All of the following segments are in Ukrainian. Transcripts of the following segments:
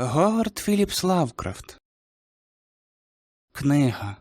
Говард Філіпс Лавкрафт. Книга.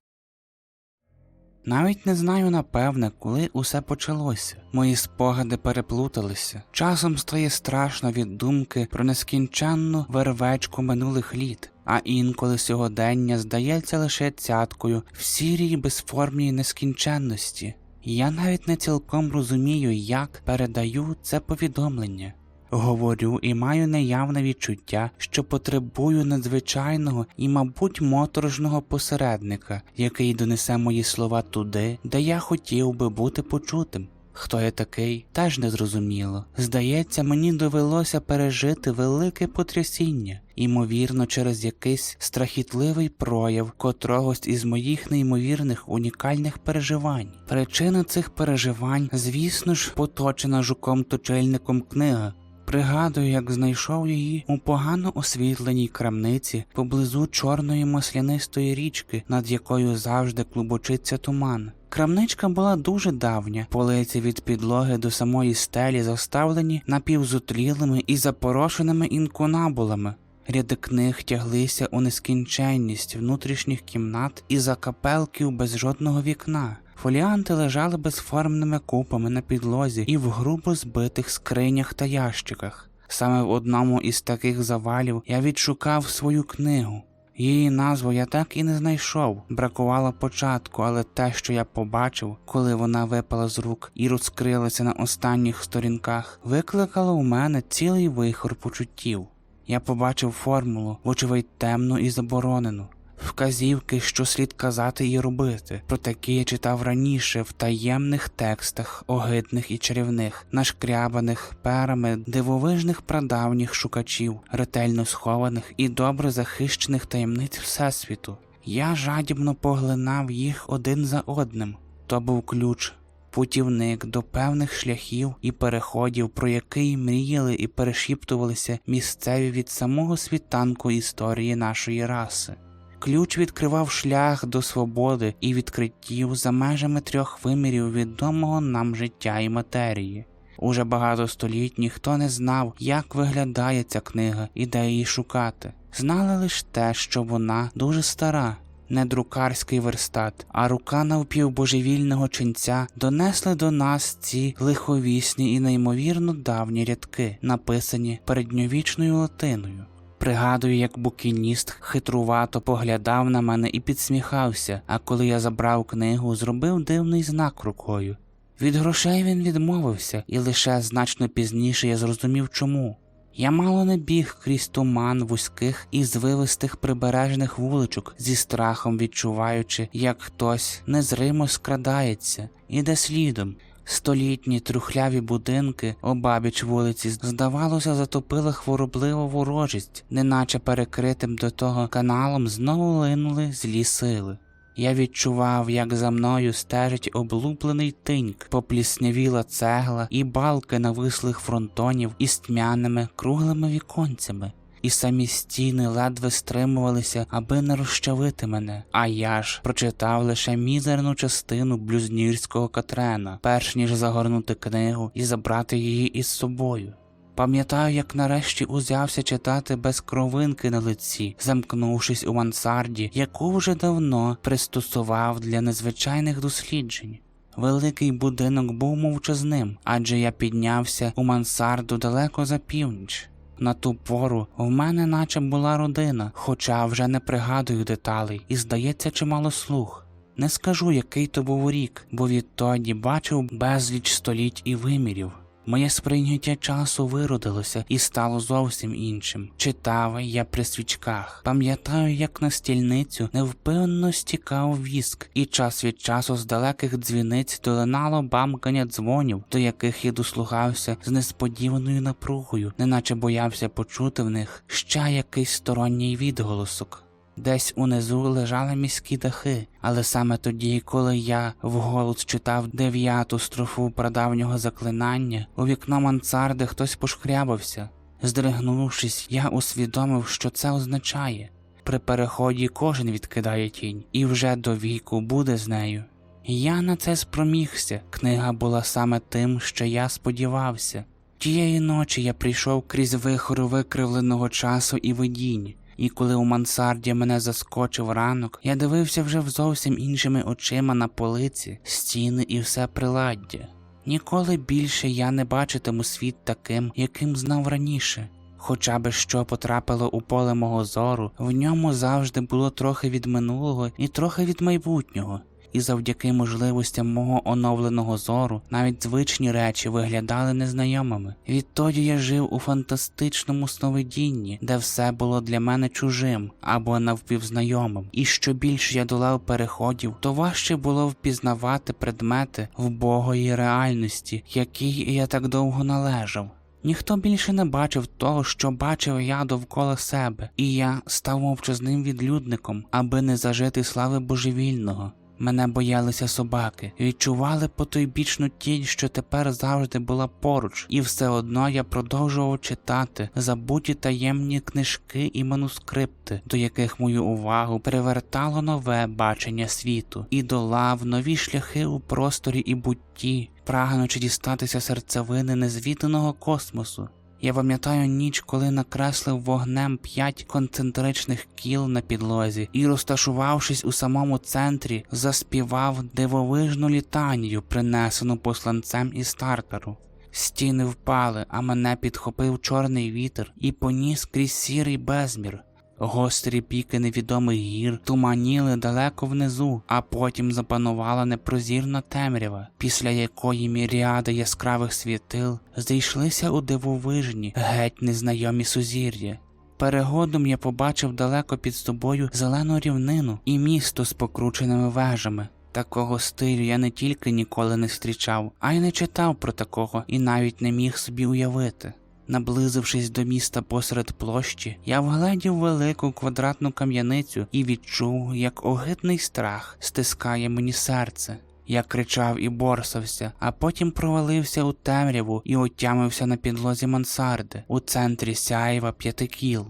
Навіть не знаю напевне, коли усе почалося. Мої спогади переплуталися. Часом стає страшно від думки про нескінченну вервечку минулих літ, а інколи сьогодення здається лише цяткою в сірій безформній нескінченності. Я навіть не цілком розумію, як передаю це повідомлення. Говорю і маю неявне відчуття, що потребую надзвичайного і, мабуть, моторошного посередника, який донесе мої слова туди, де я хотів би бути почутим. Хто я такий, теж не зрозуміло. Здається, мені довелося пережити велике потрясіння, ймовірно, через якийсь страхітливий прояв котрогось із моїх неймовірних унікальних переживань. Причина цих переживань, звісно ж, поточена жуком-точильником книга. Пригадую, як знайшов її у погано освітленій крамниці поблизу чорної маслянистої річки, над якою завжди клубочиться туман. Крамничка була дуже давня, полиці від підлоги до самої стелі заставлені напівзутлілими і запорошеними інкунабулами. Ряди книг тяглися у нескінченність внутрішніх кімнат і закапелків без жодного вікна. Фоліанти лежали безформними купами на підлозі і в грубо збитих скринях та ящиках. Саме в одному із таких завалів я відшукав свою книгу. Її назву я так і не знайшов, бракувало початку, але те, що я побачив, коли вона випала з рук і розкрилася на останніх сторінках, викликало у мене цілий вихор почуттів. Я побачив формулу, вочевидь темну і заборонену. Вказівки, що слід казати і робити. Про такі я читав раніше в таємних текстах, огидних і чарівних, нашкрябаних перами дивовижних прадавніх шукачів, ретельно схованих і добре захищених таємниць Всесвіту. Я жадібно поглинав їх один за одним. То був ключ, путівник до певних шляхів і переходів, про який мріяли і перешіптувалися місцеві від самого світанку історії нашої раси. Ключ відкривав шлях до свободи і відкриттів за межами трьох вимірів відомого нам життя і матерії. Уже багато століть ніхто не знав, як виглядає ця книга і де її шукати. Знали лише те, що вона дуже стара, не друкарський верстат, а рука навпівбожевільного ченця донесли до нас ці лиховісні і неймовірно давні рядки, написані передньовічною латиною. Пригадую, як букініст хитрувато поглядав на мене і підсміхався, а коли я забрав книгу, зробив дивний знак рукою. Від грошей він відмовився, і лише значно пізніше я зрозумів чому. Я мало не біг крізь туман вузьких і звивистих прибережних вуличок, зі страхом відчуваючи, як хтось незримо скрадається, іде слідом, Столітні трухляві будинки обабіч вулиці, здавалося, затопила хворобливу ворожість, неначе перекритим до того каналом знову линули злі сили. Я відчував, як за мною стежить облуплений тиньк, попліснявіла цегла і балки навислих фронтонів із тьмяними круглими віконцями і самі стіни ледве стримувалися, аби не розчавити мене. А я ж прочитав лише мізерну частину блюзнірського Катрена, перш ніж загорнути книгу і забрати її із собою. Пам'ятаю, як нарешті узявся читати без кровинки на лиці, замкнувшись у мансарді, яку вже давно пристосував для незвичайних досліджень. Великий будинок був мовчазним, адже я піднявся у мансарду далеко за північ. На ту пору в мене наче була родина, хоча вже не пригадую деталей, і здається, чимало слух. Не скажу, який то був рік, бо відтоді бачив безліч століть і вимірів. Моє сприйняття часу виродилося і стало зовсім іншим. Читав я при свічках, пам'ятаю, як на стільницю невпевнено стікав віск, і час від часу з далеких дзвіниць долинало бамкання дзвонів, до яких я дослухався з несподіваною напругою, неначе боявся почути в них ще якийсь сторонній відголосок. Десь унизу лежали міські дахи, але саме тоді, коли я вголос читав дев'яту строфу прадавнього заклинання, у вікно мансарди хтось пошкрябався. Здригнувшись, я усвідомив, що це означає. При переході кожен відкидає тінь, і вже до віку буде з нею. Я на це спромігся. Книга була саме тим, що я сподівався. Тієї ночі я прийшов крізь вихор викривленого часу і видінь, і коли у мансарді мене заскочив ранок, я дивився вже зовсім іншими очима на полиці, стіни і все приладдя. Ніколи більше я не бачитиму світ таким, яким знав раніше. Хоча би що потрапило у поле мого зору, в ньому завжди було трохи від минулого і трохи від майбутнього, і завдяки можливостям мого оновленого зору навіть звичні речі виглядали незнайомими. Відтоді я жив у фантастичному сновидінні, де все було для мене чужим або навпівзнайомим. І що більше я долав переходів, то важче було впізнавати предмети вбогої реальності, якій я так довго належав. Ніхто більше не бачив того, що бачив я довкола себе, і я став мовчазним відлюдником, аби не зажити слави божевільного. Мене боялися собаки, відчували потойбічну тінь, що тепер завжди була поруч, і все одно я продовжував читати забуті таємні книжки і манускрипти, до яких мою увагу привертало нове бачення світу, і долав нові шляхи у просторі і бутті, прагнучи дістатися серцевини незвіданого космосу. Я пам'ятаю ніч, коли накреслив вогнем п'ять концентричних кіл на підлозі і, розташувавшись у самому центрі, заспівав дивовижну літанію, принесену посланцем із стартеру. Стіни впали, а мене підхопив чорний вітер і поніс крізь сірий безмір. Гострі піки невідомих гір туманіли далеко внизу, а потім запанувала непрозірна темрява, після якої міріади яскравих світил зійшлися у дивовижні, геть незнайомі сузір'я. Перегодом я побачив далеко під собою зелену рівнину і місто з покрученими вежами. Такого стилю я не тільки ніколи не зустрічав, а й не читав про такого і навіть не міг собі уявити. Наблизившись до міста посеред площі, я вгледів велику квадратну кам'яницю і відчув, як огидний страх стискає мені серце. Я кричав і борсався, а потім провалився у темряву і отямився на підлозі мансарди у центрі сяєва п'яти кіл.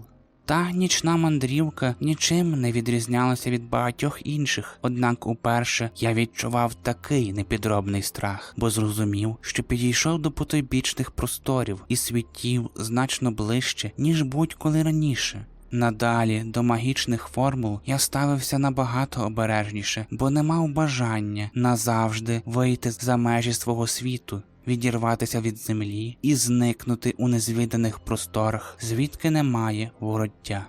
Та нічна мандрівка нічим не відрізнялася від багатьох інших, однак уперше я відчував такий непідробний страх, бо зрозумів, що підійшов до потойбічних просторів і світів значно ближче, ніж будь-коли раніше. Надалі до магічних формул я ставився набагато обережніше, бо не мав бажання назавжди вийти за межі свого світу, відірватися від землі і зникнути у незвіданих просторах, звідки немає вороття.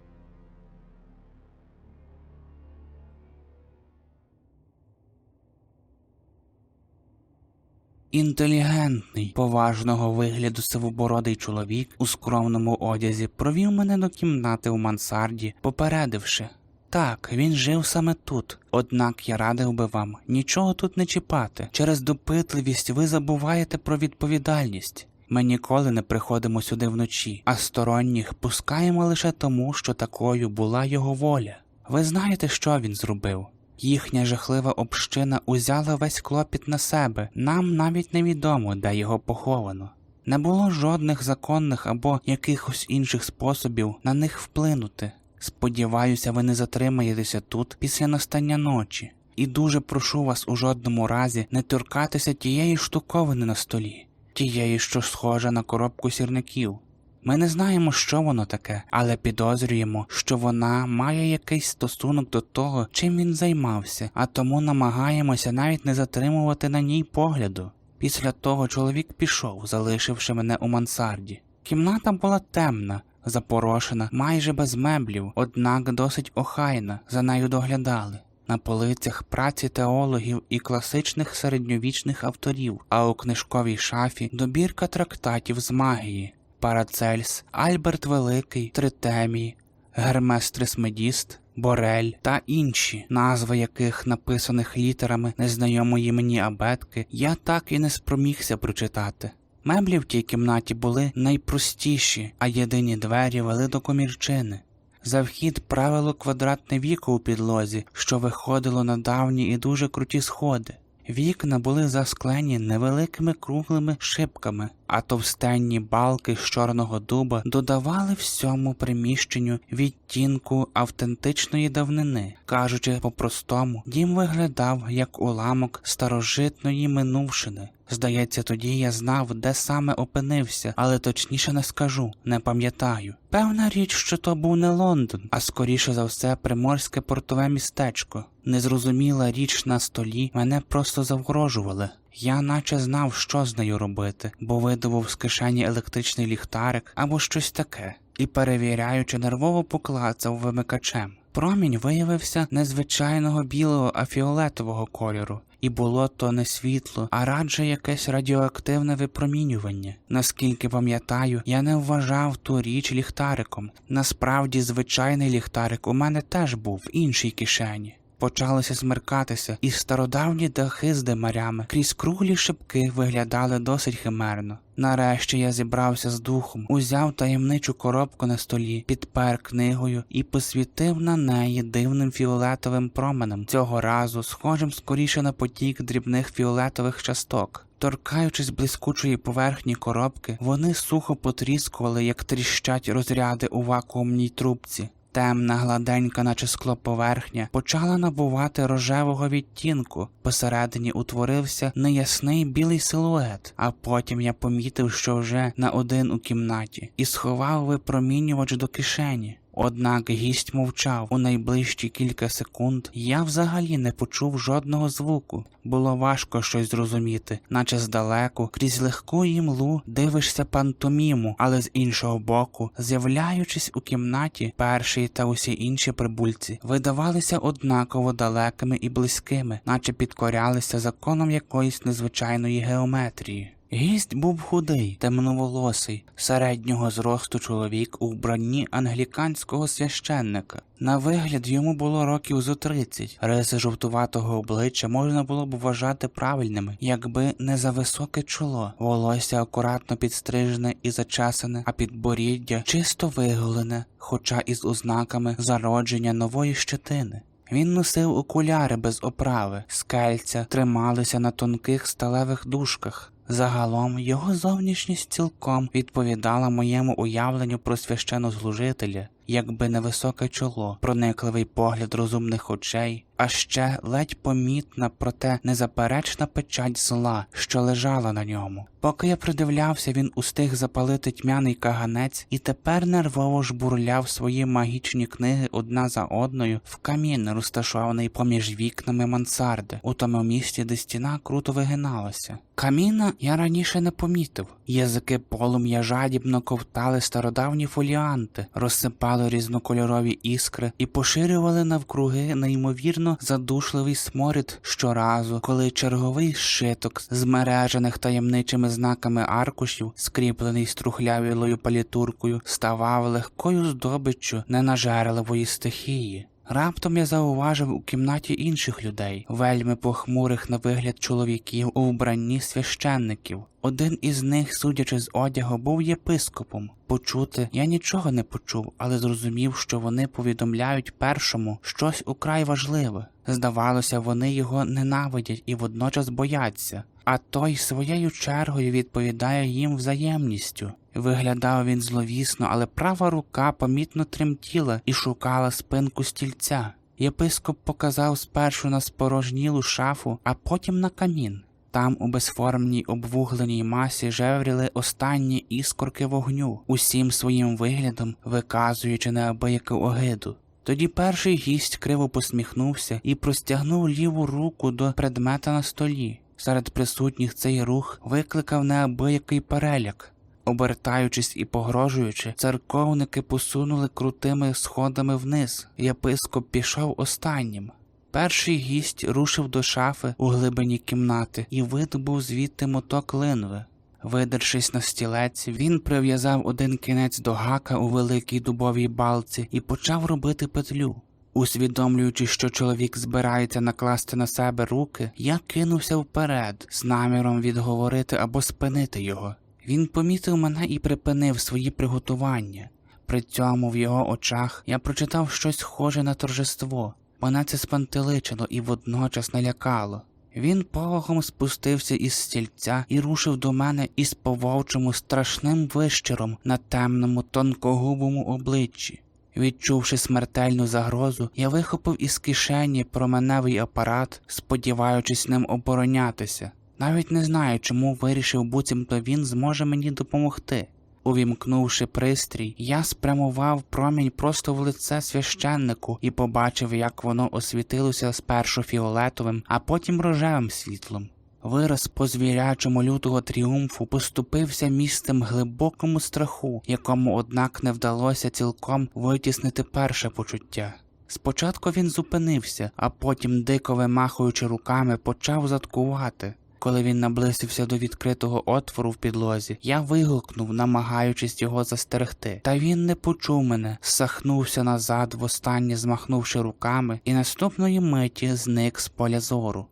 Інтелігентний, поважного вигляду сивобородий чоловік у скромному одязі провів мене до кімнати у мансарді, попередивши. Так, він жив саме тут, однак я радив би вам нічого тут не чіпати. Через допитливість ви забуваєте про відповідальність. Ми ніколи не приходимо сюди вночі, а сторонніх пускаємо лише тому, що такою була його воля. Ви знаєте, що він зробив? Їхня жахлива община узяла весь клопіт на себе, нам навіть невідомо, де його поховано. Не було жодних законних або якихось інших способів на них вплинути. Сподіваюся, ви не затримаєтеся тут після настання ночі, і дуже прошу вас у жодному разі не торкатися тієї штуковини на столі, тієї, що схожа на коробку сірників. Ми не знаємо, що воно таке, але підозрюємо, що вона має якийсь стосунок до того, чим він займався, а тому намагаємося навіть не затримувати на ній погляду. Після того чоловік пішов, залишивши мене у мансарді. Кімната була темна, запорошена, майже без меблів, однак досить охайна, за нею доглядали. На полицях праці теологів і класичних середньовічних авторів, а у книжковій шафі добірка трактатів з магії. Парацельс, Альберт Великий, Тритемій, Гермес Трисмедіст, Борель та інші, назви яких написаних літерами незнайомої мені абетки, я так і не спромігся прочитати. Меблі в тій кімнаті були найпростіші, а єдині двері вели до комірчини. За вхід правило квадратне віко у підлозі, що виходило на давні і дуже круті сходи. Вікна були засклені невеликими круглими шибками, а товстенні балки з чорного дуба додавали всьому приміщенню відтінку автентичної давнини. Кажучи по-простому, дім виглядав як уламок старожитної минувшини. Здається, тоді я знав, де саме опинився, але точніше не скажу, не пам'ятаю. Певна річ, що то був не Лондон, а скоріше за все приморське портове містечко. Незрозуміла річ на столі мене просто завгрожували. Я наче знав, що з нею робити, бо видобув з кишені електричний ліхтарик або щось таке, і перевіряючи, нервово поклацав вимикачем. Промінь виявився незвичайного білого, а фіолетового кольору, і було то не світло, а радше якесь радіоактивне випромінювання. Наскільки пам'ятаю, я не вважав ту річ ліхтариком. Насправді, звичайний ліхтарик у мене теж був в іншій кишені. Почалося смеркатися, і стародавні дахи з димарями крізь круглі шибки виглядали досить химерно. Нарешті я зібрався з духом, узяв таємничу коробку на столі, підпер книгою і посвітив на неї дивним фіолетовим променем, цього разу схожим скоріше на потік дрібних фіолетових часток. Торкаючись блискучої поверхні коробки, вони сухо потріскували, як тріщать розряди у вакуумній трубці. Темна, гладенька, наче скло поверхня, почала набувати рожевого відтінку. Посередині утворився неясний білий силует, а потім я помітив, що вже на один у кімнаті, і сховав випромінювач до кишені. Однак гість мовчав у найближчі кілька секунд. Я взагалі не почув жодного звуку. Було важко щось зрозуміти, наче здалеку, крізь легку імлу дивишся пантоміму, але з іншого боку, з'являючись у кімнаті, перший та усі інші прибульці видавалися однаково далекими і близькими, наче підкорялися законом якоїсь незвичайної геометрії. Гість був худий, темноволосий, середнього зросту чоловік у вбранні англіканського священника. На вигляд йому було років зо тридцять. Риси жовтуватого обличчя можна було б вважати правильними, якби не за високе чоло, волосся акуратно підстрижене і зачесане, а підборіддя чисто виголене, хоча із ознаками зародження нової щетини. Він носив окуляри без оправи, скельця трималися на тонких сталевих дужках. Загалом його зовнішність цілком відповідала моєму уявленню про священнослужителя, якби невисоке чоло, проникливий погляд розумних очей, а ще ледь помітна, проте незаперечна печать зла, що лежала на ньому. Поки я придивлявся, він устиг запалити тьмяний каганець і тепер нервово жбурляв свої магічні книги одна за одною в камін, розташований поміж вікнами мансарди, у тому місці, де стіна круто вигиналася. Каміна я раніше не помітив. Язики полум'я жадібно ковтали стародавні фоліанти, розсипали різнокольорові іскри і поширювали навкруги неймовірно задушливий сморід щоразу, коли черговий шиток, змережених таємничими знаками аркушів, скріплений струхлявілою палітуркою, ставав легкою здобиччю ненажерливої стихії. Раптом я зауважив у кімнаті інших людей, вельми похмурих на вигляд чоловіків у вбранні священників. Один із них, судячи з одягу, був єпископом. Почути я нічого не почув, але зрозумів, що вони повідомляють першому щось украй важливе. Здавалося, вони його ненавидять і водночас бояться, а той своєю чергою відповідає їм взаємністю. Виглядав він зловісно, але права рука помітно тремтіла і шукала спинку стільця. Єпископ показав спершу на спорожнілу шафу, а потім на камін. Там у безформній обвугленій масі жевріли останні іскорки вогню, усім своїм виглядом виказуючи неабияку огиду. Тоді перший гість криво посміхнувся і простягнув ліву руку до предмета на столі. Серед присутніх цей рух викликав неабиякий переляк. Обертаючись і погрожуючи, церковники посунули крутими сходами вниз. Єпископ пішов останнім. Перший гість рушив до шафи у глибині кімнати і видобув звідти моток линви. Видершись на стілець, він прив'язав один кінець до гака у великій дубовій балці і почав робити петлю. Усвідомлюючи, що чоловік збирається накласти на себе руки, я кинувся вперед з наміром відговорити або спинити його. Він помітив мене і припинив свої приготування. При цьому в його очах я прочитав щось схоже на торжество. Мене це спантеличило і водночас налякало. Він пологом спустився із стільця і рушив до мене із пововчому страшним вищиром на темному тонкогубому обличчі. Відчувши смертельну загрозу, я вихопив із кишені променевий апарат, сподіваючись ним оборонятися. Навіть не знаю, чому вирішив, буцімто він зможе мені допомогти. Увімкнувши пристрій, я спрямував промінь просто в лице священнику і побачив, як воно освітилося спершу фіолетовим, а потім рожевим світлом. Вираз по звірячому лютого тріумфу поступився місцем глибокому страху, якому, однак, не вдалося цілком витіснити перше почуття. Спочатку він зупинився, а потім, дико вимахуючи руками, почав заткувати. Коли він наблизився до відкритого отвору в підлозі, я вигукнув, намагаючись його застерегти. Та він не почув мене, сахнувся назад, востаннє змахнувши руками, і наступної миті зник з поля зору.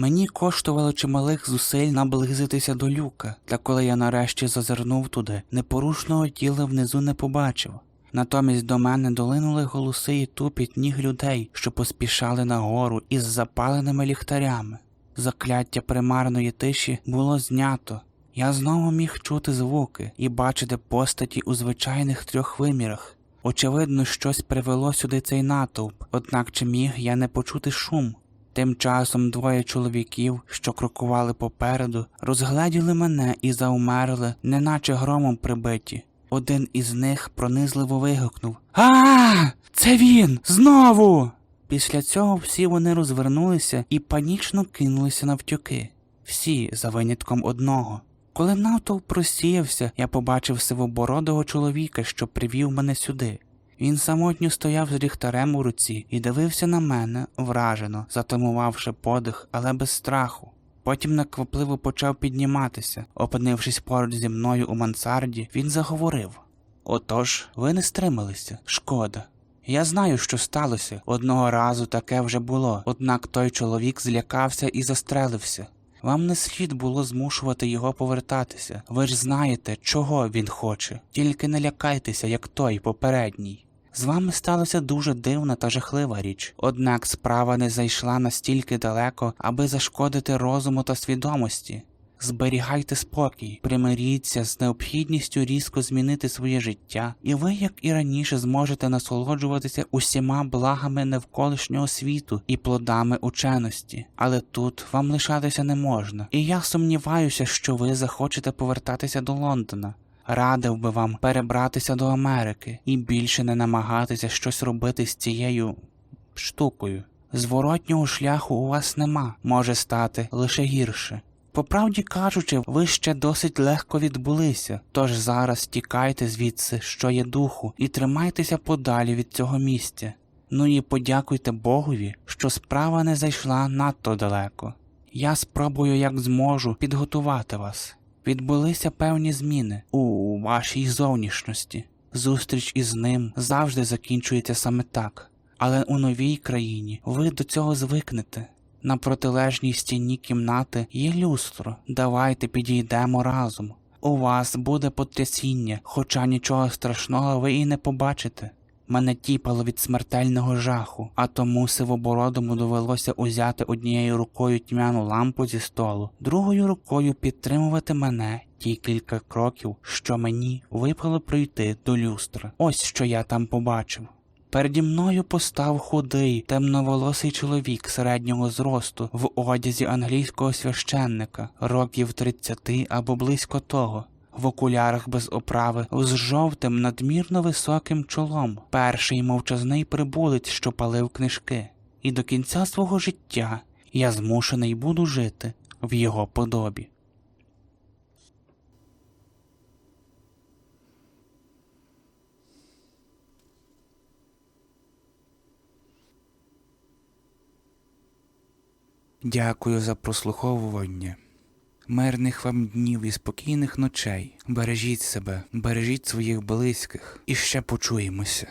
Мені коштувало чималих зусиль наблизитися до люка, та коли я нарешті зазирнув туди, непорушного тіла внизу не побачив. Натомість до мене долинули голоси і тупіт ніг людей, що поспішали нагору із запаленими ліхтарями. Закляття примарної тиші було знято. Я знову міг чути звуки і бачити постаті у звичайних трьох вимірах. Очевидно, щось привело сюди цей натовп, однак чи міг я не почути шум. Тим часом двоє чоловіків, що крокували попереду, розгледіли мене і заумерли, неначе громом прибиті. Один із них пронизливо вигукнув А, це він! Знову! Після цього всі вони розвернулися і панічно кинулися навтюки. Всі за винятком одного. Коли натовп розсіявся, я побачив сивобородого чоловіка, що привів мене сюди. Він самотньо стояв з ліхтарем у руці і дивився на мене вражено, затамувавши подих, але без страху. Потім наквапливо почав підніматися. Опинившись поруч зі мною у мансарді, він заговорив Отож, ви не стрималися, шкода. Я знаю, що сталося. Одного разу таке вже було, однак той чоловік злякався і застрелився. Вам не слід було змушувати його повертатися. Ви ж знаєте, чого він хоче. Тільки не лякайтеся, як той попередній. З вами сталася дуже дивна та жахлива річ, однак справа не зайшла настільки далеко, аби зашкодити розуму та свідомості. Зберігайте спокій, примиріться з необхідністю різко змінити своє життя, і ви, як і раніше, зможете насолоджуватися усіма благами навколишнього світу і плодами ученості. Але тут вам лишатися не можна, і я сумніваюся, що ви захочете повертатися до Лондона. Радив би вам перебратися до Америки і більше не намагатися щось робити з цією штукою. Зворотнього шляху у вас нема, може стати лише гірше. По правді кажучи, ви ще досить легко відбулися, тож зараз тікайте звідси, що є духу, і тримайтеся подалі від цього місця. Ну і подякуйте Богові, що справа не зайшла надто далеко. Я спробую, як зможу, підготувати вас. Відбулися певні зміни у вашій зовнішності. Зустріч із ним завжди закінчується саме так, але у новій країні ви до цього звикнете. На протилежній стіні кімнати є люстро. Давайте підійдемо разом. У вас буде потрясіння, хоча нічого страшного ви і не побачите. Мене тіпало від смертельного жаху, а тому сивобородому довелося узяти однією рукою тьмяну лампу зі столу, другою рукою підтримувати мене ті кілька кроків, що мені випало пройти до люстра. Ось що я там побачив. Переді мною постав худий, темноволосий чоловік середнього зросту в одязі англійського священника, років 30 або близько того, в окулярах без оправи, з жовтим надмірно високим чолом, перший мовчазний прибулець, що палив книжки, і до кінця свого життя я змушений буду жити в його подобі. Дякую за прослуховування. Мирних вам днів і спокійних ночей. Бережіть себе, бережіть своїх близьких і ще почуємося.